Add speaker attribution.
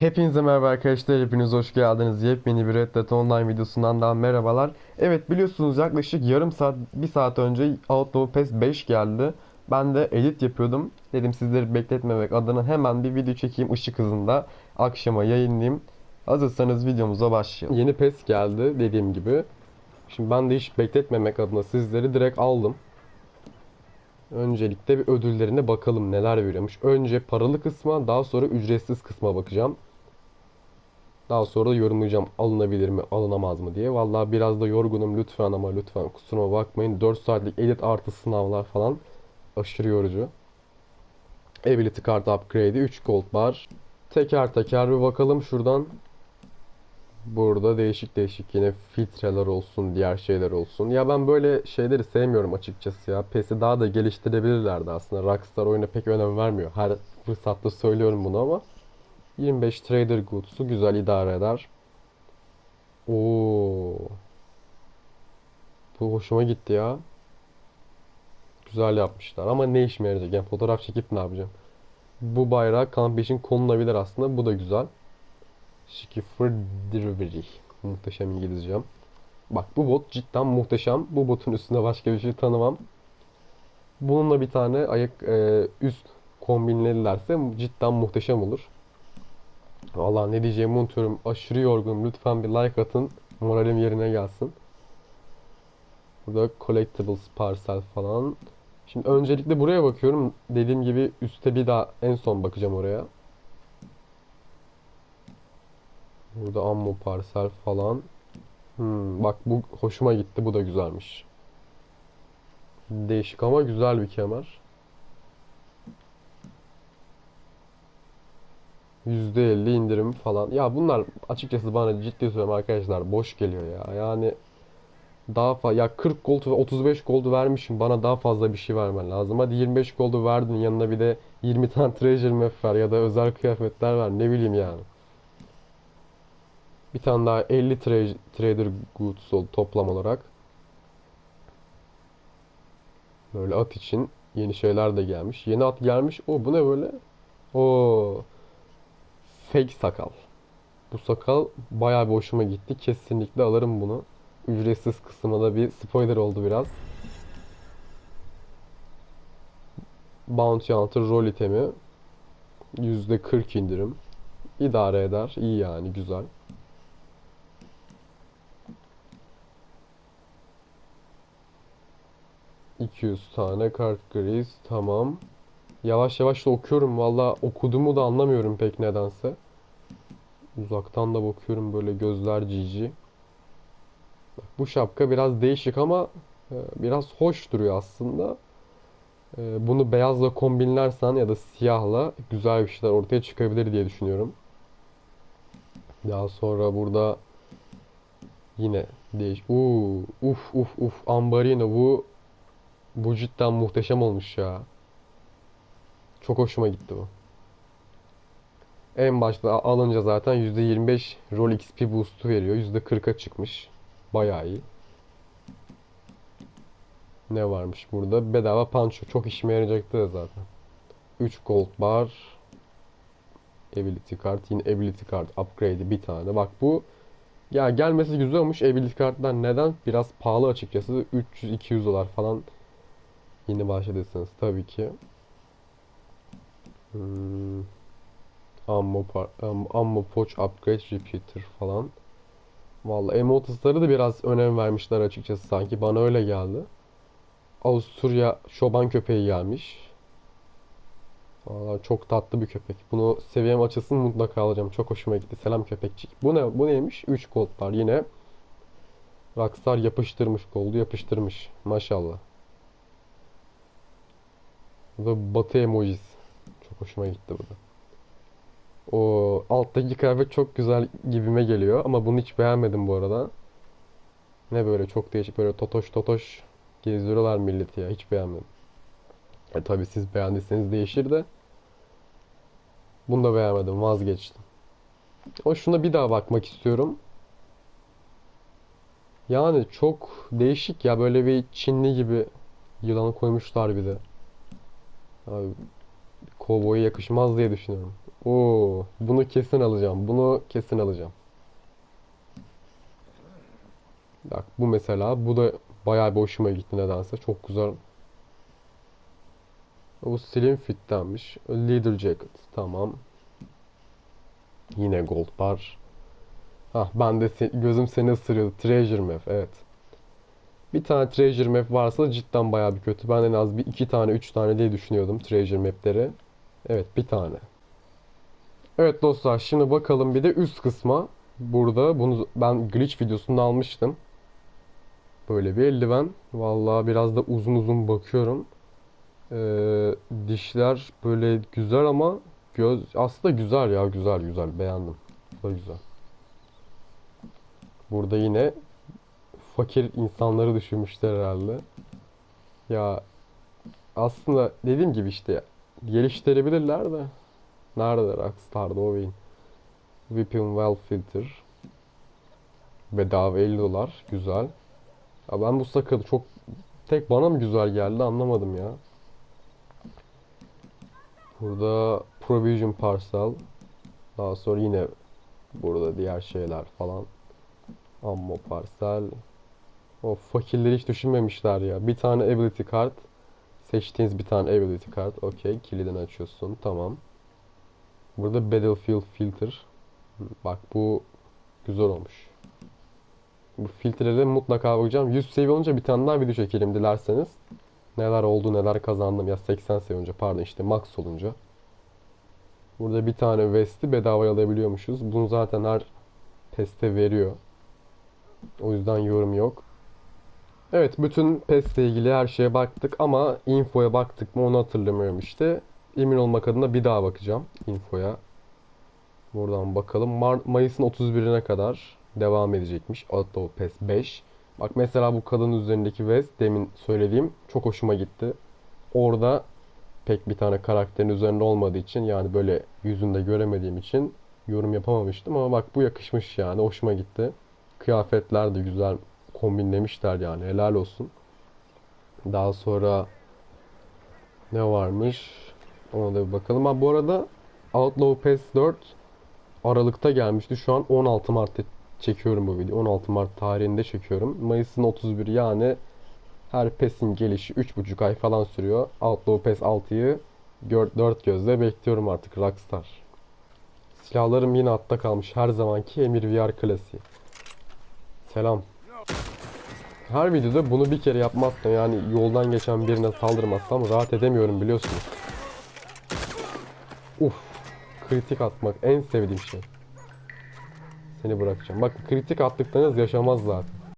Speaker 1: Hepinize merhaba arkadaşlar, hepiniz hoş geldiniz. Yepyeni bir Red Dead Online videosundan daha merhabalar. Evet biliyorsunuz yaklaşık yarım saat, bir saat önce Outlaw Pass 5 geldi. Ben de edit yapıyordum. Dedim sizleri bekletmemek adına hemen bir video çekeyim ışık hızında. Akşama yayınlayayım. Hazırsanız videomuza başlayalım. Yeni PES geldi dediğim gibi. Şimdi ben de hiç bekletmemek adına sizleri direkt aldım. Öncelikle bir ödüllerine bakalım neler veriyormuş. Önce paralı kısma, daha sonra ücretsiz kısma bakacağım. Daha sonra da yorumlayacağım alınabilir mi, alınamaz mı diye. Vallahi biraz da yorgunum lütfen ama lütfen kusuruma bakmayın. 4 saatlik edit artı sınavlar falan aşırı yorucu. Ability Card Upgrade'i 3 gold var. Teker teker bir bakalım şuradan. Burada değişik değişik yine filtreler olsun, diğer şeyler olsun. Ya ben böyle şeyleri sevmiyorum açıkçası ya. PES'i daha da geliştirebilirlerdi aslında. Rockstar oyuna pek önem vermiyor. Her fırsatta söylüyorum bunu ama. 25 Trader Goods'u güzel idare eder. Oo. Bu hoşuma gitti ya. Güzel yapmışlar ama ne işime yarayacak? Yani fotoğraf çekip ne yapacağım? Bu bayrak kamp için konulabilir aslında. Bu da güzel. Skipper Delivery. Muhteşem İngilizcem. Bak bu bot cidden muhteşem. Bu botun üstünde başka bir şey tanımam. Bununla bir tane ayak e, üst kombinledilerse cidden muhteşem olur. Valla ne diyeceğimi unutuyorum. Aşırı yorgunum. Lütfen bir like atın. Moralim yerine gelsin. Burada collectibles parsel falan. Şimdi öncelikle buraya bakıyorum. Dediğim gibi üste bir daha en son bakacağım oraya. Burada ammo parsel falan. Hmm, bak bu hoşuma gitti. Bu da güzelmiş. Değişik ama güzel bir kemer. %50 indirim falan. Ya bunlar açıkçası bana ciddi söylüyorum arkadaşlar boş geliyor ya. Yani daha fa ya 40 gold ve 35 gold vermişim. Bana daha fazla bir şey vermen lazım. Hadi 25 gold'u verdin yanına bir de 20 tane treasure map ver ya da özel kıyafetler ver. Ne bileyim yani. Bir tane daha 50 tra- trader goods oldu toplam olarak. Böyle at için yeni şeyler de gelmiş. Yeni at gelmiş. O bu ne böyle? O fake sakal. Bu sakal bayağı bir hoşuma gitti. Kesinlikle alırım bunu. Ücretsiz kısmına da bir spoiler oldu biraz. Bounty Hunter rol itemi. %40 indirim. İdare eder. İyi yani güzel. ...200 tane kart gris. Tamam. Yavaş yavaş da okuyorum. Valla okuduğumu da anlamıyorum pek nedense. Uzaktan da bakıyorum böyle gözler cici. Bu şapka biraz değişik ama e, biraz hoş duruyor aslında. E, Bunu beyazla kombinlersen ya da siyahla güzel bir şeyler ortaya çıkabilir diye düşünüyorum. Daha sonra burada yine değiş. Uuu, uf uf uf Ambarino bu bu cidden muhteşem olmuş ya. Çok hoşuma gitti bu. En başta alınca zaten %25 Roll XP boost'u veriyor. %40'a çıkmış. Bayağı iyi. Ne varmış burada? Bedava panço. Çok işime yarayacaktı da zaten. 3 gold bar. Ability kart. Yine ability kart upgrade'i bir tane. Bak bu ya gelmesi güzel olmuş. Ability kartlar neden? Biraz pahalı açıkçası. 300-200 dolar falan. Yeni başladıysanız tabii ki. Hmm. Ammo, ammo pouch upgrade repeater falan. Vallahi emotusları da biraz önem vermişler açıkçası sanki. Bana öyle geldi. Avusturya çoban köpeği gelmiş. Vallahi çok tatlı bir köpek. Bunu seviyem açılsın mutlaka alacağım. Çok hoşuma gitti. Selam köpekçik. Bu ne? Bu neymiş? 3 gold var yine. Rockstar yapıştırmış goldu yapıştırmış. Maşallah. Ve batı emojisi. Hoşuma gitti bu da. O alttaki kıyafet çok güzel gibime geliyor ama bunu hiç beğenmedim bu arada. Ne böyle çok değişik böyle totoş totoş gezdiriyorlar milleti ya hiç beğenmedim. E tabi siz beğendiyseniz değişir de bunu da beğenmedim vazgeçtim. Ama şuna bir daha bakmak istiyorum. Yani çok değişik ya böyle bir Çinli gibi yılanı koymuşlar bir de. Abi, Kovboya yakışmaz diye düşünüyorum. Oo, bunu kesin alacağım. Bunu kesin alacağım. Bak bu mesela bu da bayağı bir hoşuma gitti nedense. Çok güzel. Bu slim fit'tenmiş. Leader jacket. Tamam. Yine gold bar. Hah ben de se- gözüm seni ısırıyordu. Treasure map evet. Bir tane treasure map varsa cidden bayağı bir kötü. Ben en az bir iki tane üç tane diye düşünüyordum treasure mapleri. Evet bir tane. Evet dostlar şimdi bakalım bir de üst kısma. Burada bunu ben glitch videosunda almıştım. Böyle bir eldiven. Vallahi biraz da uzun uzun bakıyorum. Ee, dişler böyle güzel ama göz aslında güzel ya güzel güzel beğendim. Bu da güzel. Burada yine fakir insanları düşünmüşler herhalde. Ya aslında dediğim gibi işte geliştirebilirler de nerede Rockstar'da oyun. Whipping Well Filter bedava 50 dolar güzel. Ya ben bu sakalı çok tek bana mı güzel geldi anlamadım ya. Burada Provision Parcel daha sonra yine burada diğer şeyler falan. Ammo Parcel o fakirleri hiç düşünmemişler ya. Bir tane ability card. Seçtiğiniz bir tane ability card. Okey. Kilidini açıyorsun. Tamam. Burada Battlefield Filter. Bak bu güzel olmuş. Bu filtrelere mutlaka bakacağım. 100 seviye olunca bir tane daha video çekelim dilerseniz. Neler oldu neler kazandım ya 80 seviye olunca pardon işte max olunca. Burada bir tane vesti bedavaya alabiliyormuşuz. Bunu zaten her peste veriyor. O yüzden yorum yok. Evet bütün PES'le ilgili her şeye baktık ama infoya baktık mı onu hatırlamıyorum işte. Emin olmak adına bir daha bakacağım infoya. Buradan bakalım. Mar- Mayıs'ın 31'ine kadar devam edecekmiş Auto PES 5. Bak mesela bu kadın üzerindeki vest demin söylediğim çok hoşuma gitti. Orada pek bir tane karakterin üzerinde olmadığı için yani böyle yüzünde göremediğim için yorum yapamamıştım ama bak bu yakışmış yani hoşuma gitti. Kıyafetler de güzel kombinlemişler yani helal olsun. Daha sonra ne varmış? Ona da bir bakalım. Ha bu arada Outlaw PES 4 Aralık'ta gelmişti. Şu an 16 Mart'ta çekiyorum bu videoyu. 16 Mart tarihinde çekiyorum. Mayıs'ın 31 yani her PES'in gelişi 3,5 ay falan sürüyor. Outlaw PES 6'yı 4 gözle bekliyorum artık Rockstar. Silahlarım yine altta kalmış. Her zamanki Emir VR klasiği. Selam. Her videoda bunu bir kere yapmazsam yani yoldan geçen birine saldırmazsam rahat edemiyorum biliyorsunuz. Uf. Kritik atmak en sevdiğim şey. Seni bırakacağım. Bak kritik attıklarınız yaşamaz zaten.